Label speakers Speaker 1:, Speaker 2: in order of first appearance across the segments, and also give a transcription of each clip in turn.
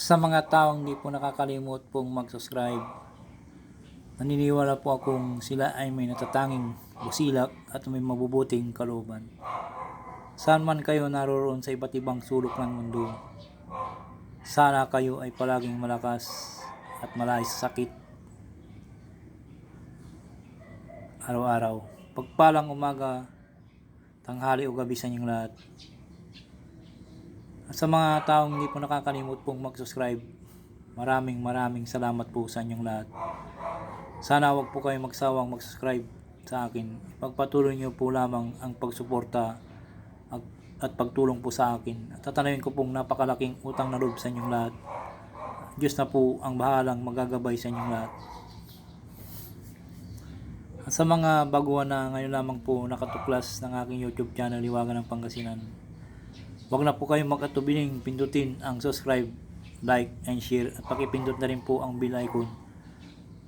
Speaker 1: Sa mga taong di po nakakalimot pong mag-subscribe, naniniwala po akong sila ay may natatanging busilak at may mabubuting kalooban. Saan man kayo naroroon sa iba't ibang sulok ng mundo, sana kayo ay palaging malakas at malay sa sakit araw-araw. Pagpalang umaga, tanghali o gabi sa inyong lahat. Sa mga taong hindi po nakakalimot pong mag-subscribe, maraming maraming salamat po sa inyong lahat. Sana wag po kayo magsawang mag-subscribe sa akin. Pagpatuloy niyo po lamang ang pagsuporta at, at pagtulong po sa akin. At tatanawin ko pong napakalaking utang na loob sa inyong lahat. Diyos na po ang bahalang magagabay sa inyong lahat. At sa mga baguhan na ngayon lamang po nakatuklas ng aking YouTube channel, Liwagan ng Pangasinan, Huwag na po kayong mag-atubiling pindutin ang subscribe, like, and share at pakipindot na rin po ang bell icon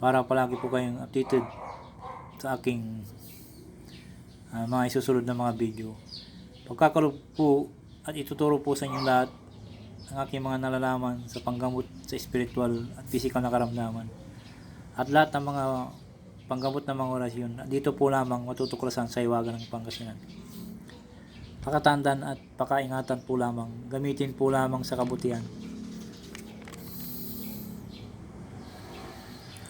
Speaker 1: para palagi po kayong updated sa aking ah, mga isusunod na mga video. Pagkakalog po at ituturo po sa inyong lahat ang aking mga nalalaman sa panggamot sa spiritual at physical na karamdaman. At lahat ng mga panggamot ng mga orasyon, dito po lamang matutuklasan sa iwagan ng Pangasinan pakatandaan at pakaingatan po lamang. Gamitin po lamang sa kabutihan.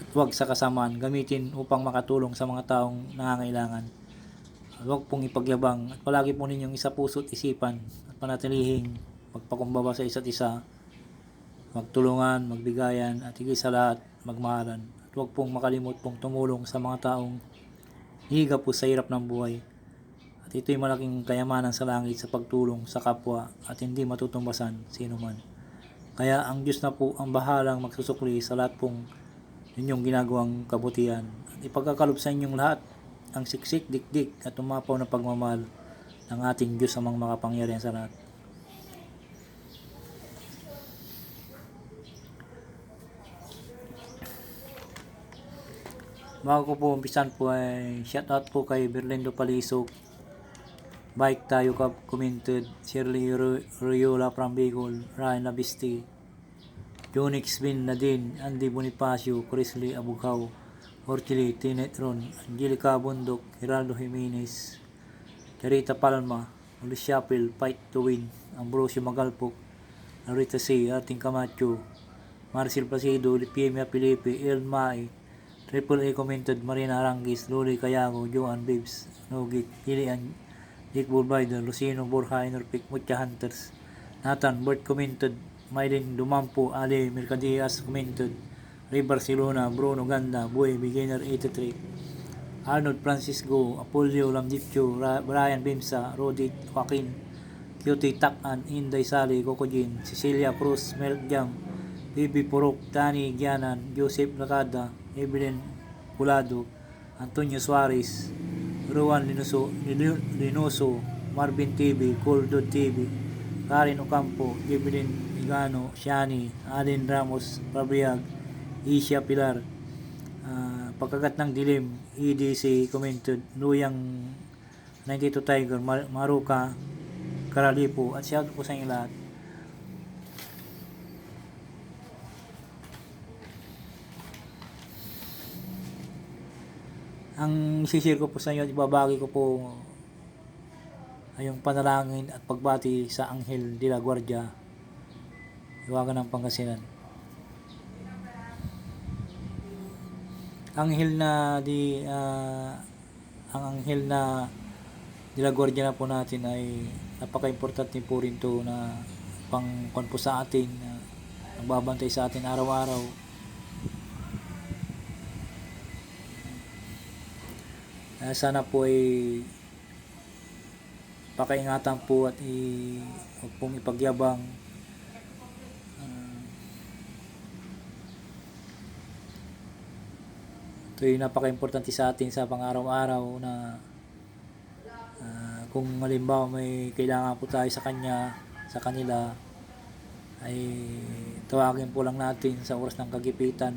Speaker 1: At huwag sa kasamaan. Gamitin upang makatulong sa mga taong nangangailangan. At huwag pong ipagyabang at palagi po ninyong isa puso't isipan at panatilihing magpakumbaba sa isa't isa. Magtulungan, magbigayan at higit sa lahat, magmahalan. At huwag pong makalimot pong tumulong sa mga taong higa po sa hirap ng buhay. At ito'y malaking kayamanan sa langit sa pagtulong sa kapwa at hindi matutumbasan sino man. Kaya ang Diyos na po ang bahalang magsusukli sa lahat pong inyong ginagawang kabutihan. At ipagkakalob sa inyong lahat ang siksik, dikdik at umapaw na pagmamahal ng ating Diyos amang makapangyarihan sa lahat. Bago ko po umpisan po ay shoutout po kay Berlindo Palisok Bike tayo ka commented Shirley Riola from Bicol Ryan Labisti Jonix Bin Nadine Andy Bonifacio Chrisley Abughaw Orchili Tinet Ron Angelica Bundok Geraldo Jimenez Charita Palma Ulis Chapel Fight to Win Ambrosio Magalpok Narita C. Arting Camacho Marcel Placido Lipiemia Felipe El Mai Triple A commented Marina Arangis Luli Cayago Joan Babes Nugit Ilian Dick Bulbider, Lucino Borja, Inorpic, Mucha Hunters, Nathan, Bert commented, Maylin Dumampo, Ali Mercadias commented, Ray Barcelona, Bruno Ganda, Boy, Beginner 83, Arnold Francisco, Apollo Lamdipcho, Brian Bimsa, Rodit, Joaquin, Cutie Takan, Inday Sali, Kokojin, Cecilia Cruz, Mel Jam, Bibi Purok, Dani Gianan, Joseph Lacada, Evelyn Pulado, Antonio Suarez, Ruan Linoso, Lino- Linoso, Marvin TV, Coldod TV, Karin Ocampo, Evelyn Igano, Shani, Alin Ramos, Pabriag, Isha Pilar, ah, Pagkagat ng Dilim, EDC commented, Luyang 92 Tiger, Mar- Maruka, Karalipo, at shout po sa inyo lahat. Ang sisir ko po sa inyo, ibabagi ko po ay yung panalangin at pagbati sa Anghel de la Guardia, Iwagan ng Pangasinan. Anghel na di ah, ang anghel na de la Guardia na po natin ay napaka-importante po rin to na pang po sa atin na nagbabantay sa atin araw-araw Ah, sana po ay pakaingatan po at i huwag pong ipagyabang. Ah, ito yung napaka-importante sa atin sa pang-araw-araw na ah, kung halimbawa may kailangan po tayo sa kanya sa kanila ay tawagin po lang natin sa oras ng kagipitan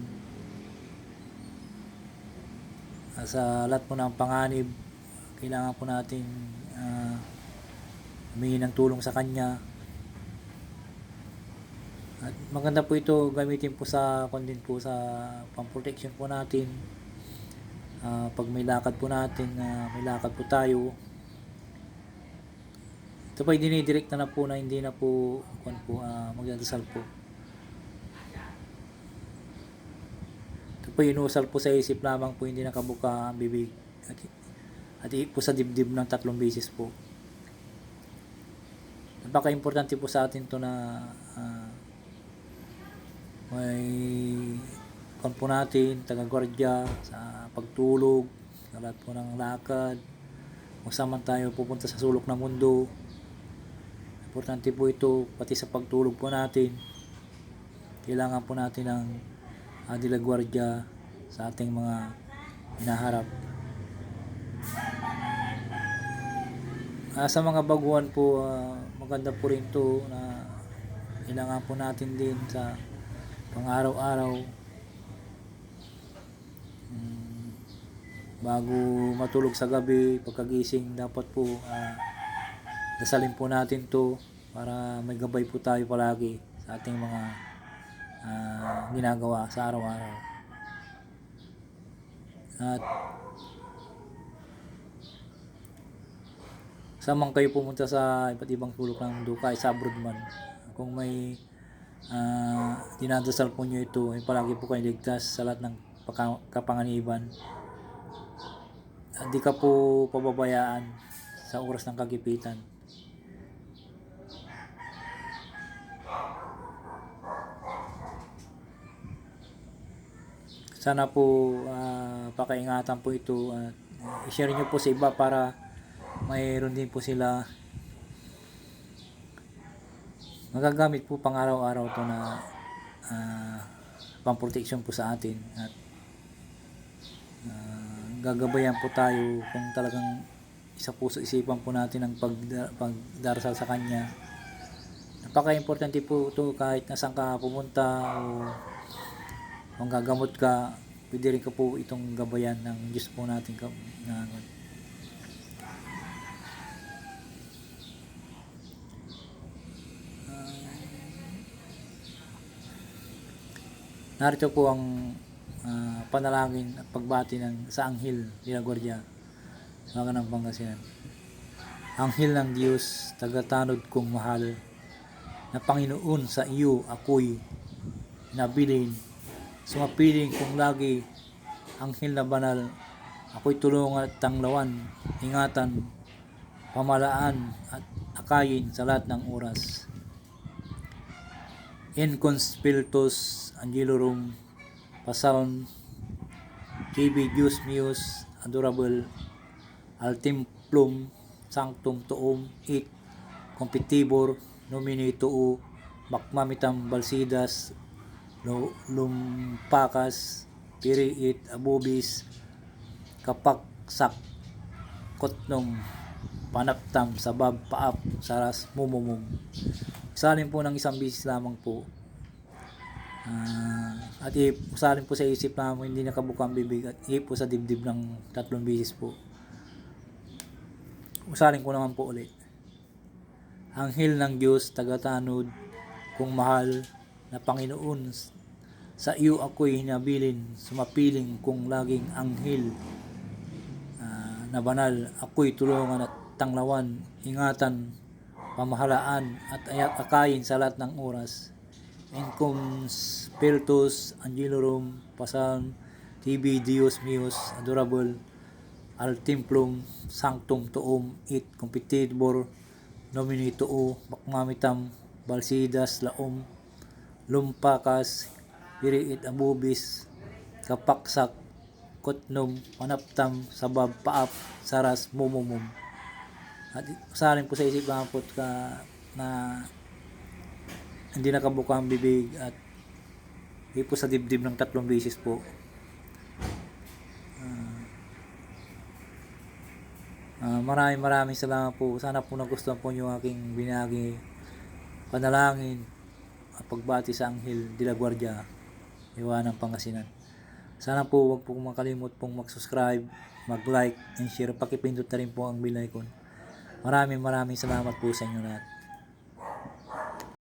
Speaker 1: sa lahat po ng panganib kailangan po natin uh, humingi ng tulong sa kanya At maganda po ito gamitin po sa kundin po sa pang-protection po natin. Ah, pag may lakad po natin, ah, may lakad po tayo. Ito pa dinidirect na na po na hindi na po po ah, magdadasal po. Po inusal po sa isip lamang po hindi nakabuka ang bibig at, at po sa dibdib ng tatlong beses po. Napaka-importante po sa atin to na ah, may kon po natin, taga-gwardya, sa pagtulog, sa lahat po ng lakad, kung saan tayo pupunta sa sulok ng mundo. Importante po ito, pati sa pagtulog po natin. Kailangan po natin ng uh, dilagwardya sa ating mga hinaharap. Ah, sa mga baguhan po, ah, maganda po rin ito na kailangan po natin din sa pang araw-araw Mm, bago matulog sa gabi pagkagising dapat po ah, dasalin po natin to para may gabay po tayo palagi sa ating mga ah, ginagawa sa araw-araw. At samang kayo pumunta sa iba't ibang sulok ng kahit sa abroad man kung may ah dinadasal po nyo ito ay palagi po kayo ligtas sa lahat ng kapanganiban. Hindi ka po pababayaan sa oras ng kagipitan sana po ah, pakaingatan po ito at ah, i-share nyo po sa iba para mayroon din po sila magagamit po pang araw-araw to na ah, pang protection po sa atin at ah, gagabayan po tayo kung talagang isa po sa isipan po natin ang pag, pagdarasal sa Kanya. Napaka-importante po ito kahit nasaan ka pumunta o kung gagamot ka pwede rin ka po itong gabayan ng Diyos po natin ka, na, Narito po ang ah, panalangin at pagbati ng sa anghel nila Guardia sa ng Pangasinan. Anghel ng Diyos, tagatanod kong mahal, na Panginoon sa iyo ako'y nabilin, sumapiling kong lagi, anghel na banal, ako'y tulungan at tanglawan, ingatan, pamalaan at akayin sa lahat ng oras. In conspiritus angelorum pasalon TV Deus Meus Adorable Al Templum Sanctum Tuum It Competibor Nomine Tuu Makmamitam Balsidas Lumpakas Piriit Abubis Kapaksak Kotnong Panaptam Sabab Paap Saras Mumumum Salin po ng isang bisis lamang po Ah, at ipusalin po sa isip na hindi nakabuka ang bibig at ipo sa dibdib ng tatlong bisis po. Usalin ko naman po ulit. Anghel ng Diyos, tagatanod, kung mahal na Panginoon, sa iyo ako'y hinabilin, sumapiling kung laging anghel. Ah, na banal, ako'y tulungan at tanglawan, ingatan, pamahalaan at ayak akayin sa lahat ng oras. In cum spiritus angelorum pasam tibi Dios meus adorable al templum sanctum tuum it competibor nomini tuu makmamitam balsidas laom lumpakas piriit abubis kapaksak kotnom panaptam sabab paap saras mumumum at usarin po sa isip lang po ka na hindi nakabuka ang bibig at ipo sa dibdib ng tatlong beses po. Ah, maraming maraming salamat po. Sana po nagustuhan po yung aking binagi panalangin at pagbati sa Anghel de la Guardia, Iwanang Pangasinan. Sana po wag po makalimot pong mag-subscribe, mag-like, and share. Pakipindot na rin po ang bell icon. Maraming maraming salamat po sa inyo lahat.